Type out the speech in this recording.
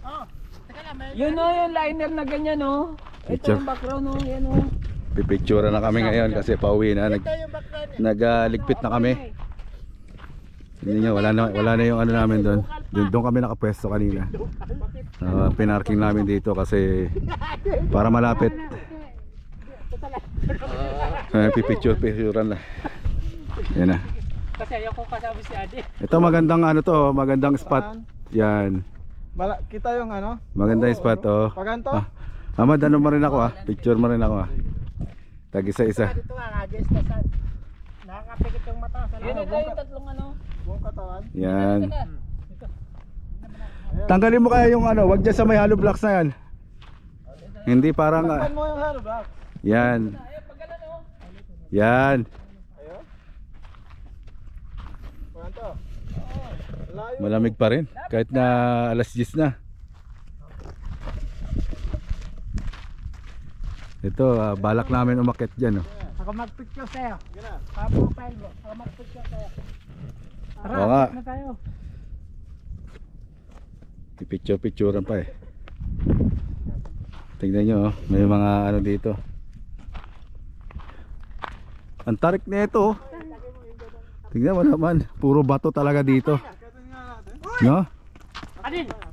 Oh, teka lang, may... Yun o, yung liner na ganyan o. Ito Picture. yung background o, yan o. Pipicture na kami ngayon kasi pauwi na. Nag, Ito yung background. nagligpit na kami. Hindi nyo, wala na, wala na yung ano namin doon. Doon, doon kami nakapwesto kanina. Uh, pinarking namin dito kasi para malapit. Uh, pipicture, picturean na. Yan na. Kasi ayaw ko kasama si Ade. Ito magandang ano to, magandang spot. Yan. Bala, kita yung ano? Magandang spot oh. Paganto? Ah, Amad, ano mo rin ako ah. Picture mo rin ako ah. Tag isa-isa. Dito nga, nag-guess na saan. Nakakapikit yung mata. Sa Yun loob. yung tatlong ano. Buong katawan? Yan. Tanggalin mo kaya yung ano, wag dyan sa may hollow blocks na yan. Hindi parang ah, Saan mo yung halo ba? yan. Yan. Malamig pa rin kahit na alas 10 na. Ito, ah, balak namin umakyat diyan oh. Ako mag-picture sa'yo. Na. Pa-profile mo. Ako mag-picture sa'yo. Tara, Oo nga. na tayo. Picture-picturean pa eh. Tingnan nyo oh, may mga ano dito. Ang tarik nito oh. Tingnan mo naman, puro bato talaga dito. เนาะนั่น